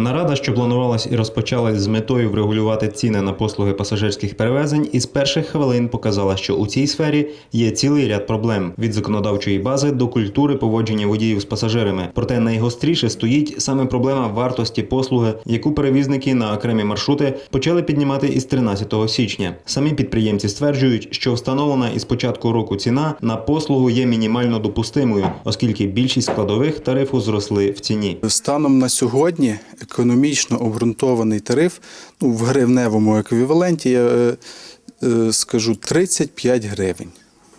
Нарада, що планувалась і розпочалась з метою врегулювати ціни на послуги пасажирських перевезень, із перших хвилин показала, що у цій сфері є цілий ряд проблем від законодавчої бази до культури поводження водіїв з пасажирами. Проте найгостріше стоїть саме проблема вартості послуги, яку перевізники на окремі маршрути почали піднімати із 13 січня. Самі підприємці стверджують, що встановлена із початку року ціна на послугу є мінімально допустимою, оскільки більшість складових тарифу зросли в ціні. Станом на сьогодні економічно обґрунтований тариф ну, в гривневому еквіваленті, я е, е, скажу, 35 гривень.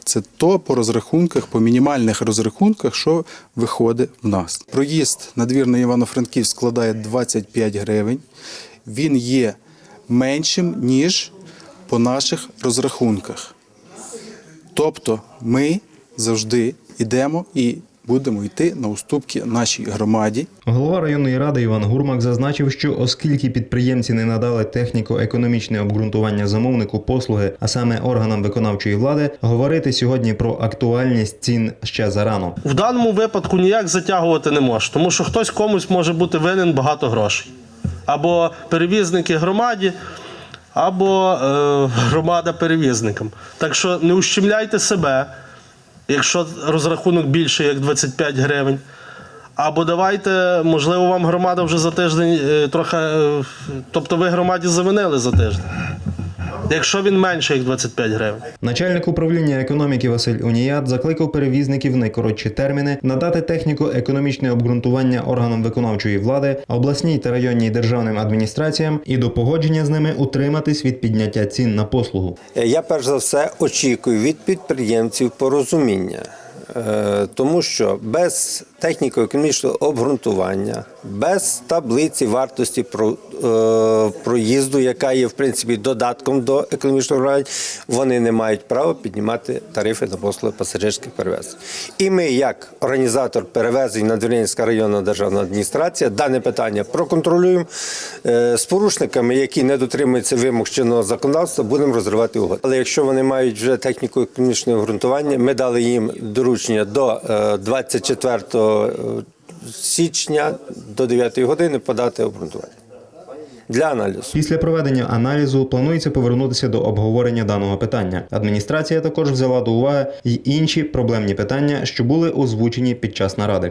Це то по розрахунках, по мінімальних розрахунках, що виходить в нас. Проїзд на двір на Івано-Франківськ складає 25 гривень. Він є меншим, ніж по наших розрахунках. Тобто ми завжди йдемо і будемо йти на уступки нашій громаді. Голова районної ради Іван Гурмак зазначив, що оскільки підприємці не надали техніко-економічне обґрунтування замовнику послуги, а саме органам виконавчої влади, говорити сьогодні про актуальність цін ще зарано. В даному випадку ніяк затягувати не може, тому що хтось комусь може бути винен багато грошей. Або перевізники громаді, або е, громада перевізникам. Так що не ущемляйте себе, якщо розрахунок більше, як 25 гривень. Або давайте, можливо, вам громада вже за тиждень е, трохи. е, тобто ви громаді завинили за тиждень. Якщо він менше, як 25 гривень. Начальник управління економіки Василь Уніят закликав перевізників в найкоротші терміни надати техніко-економічне обґрунтування органам виконавчої влади, обласній та районній державним адміністраціям і до погодження з ними утриматись від підняття цін на послугу. Я перш за все очікую від підприємців порозуміння, Е, тому що без техніко-економічного обґрунтування, без таблиці вартості про, е, проїзду, яка є в принципі додатком до економічного громадяння, вони не мають права піднімати тарифи на послуги пасажирських перевезень. І ми, як організатор перевезень Надвірнянська районна державна адміністрація, дане питання проконтролюємо Е, з порушниками, які не дотримуються вимог чинного законодавства, будемо розривати угоди. Але якщо вони мають вже техніко-економічне обґрунтування, ми дали їм доручення до е, 24 січня до 9 години подати обґрунтування для аналізу. Після проведення аналізу планується повернутися до обговорення даного питання. Адміністрація також взяла до уваги й інші проблемні питання, що були озвучені під час наради.